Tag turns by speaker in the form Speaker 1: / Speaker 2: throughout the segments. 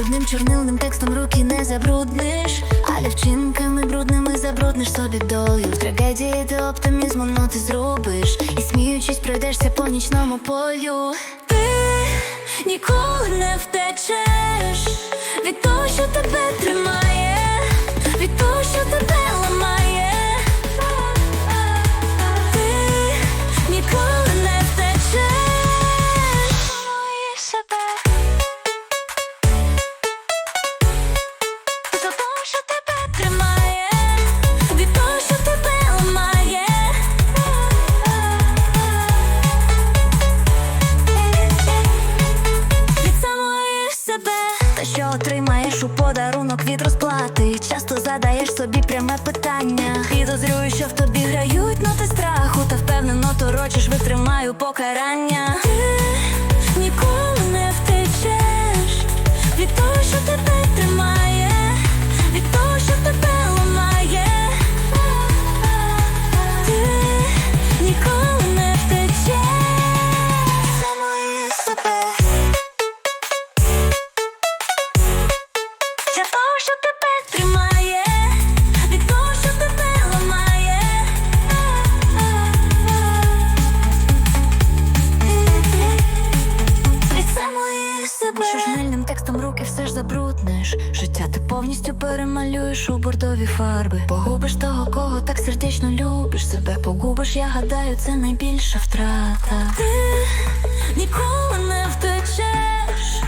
Speaker 1: чорнилним текстом руки не забрудниш, а дівчинками брудними забрудниш собі долю. В трагедії ти оптимізмом но ти зробиш, і сміючись пройдешся по нічному полю. Ти ніколи не втечеш від того, що тебе тримає, від розплати. Часто задаєш собі пряме питання. Підозрюю, що в тобі грають ноти страху, та впевнено торочиш, витримаю покарання. Ти ніколи себе Чужнильним текстом руки все ж забруднеш Життя ти повністю перемалюєш у бордові фарби. Погубиш того, кого так сердечно любиш. Себе погубиш, я гадаю, це найбільша втрата. Ти ніколи не втечеш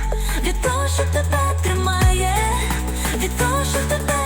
Speaker 1: від того, що тебе тримає, від того, що тебе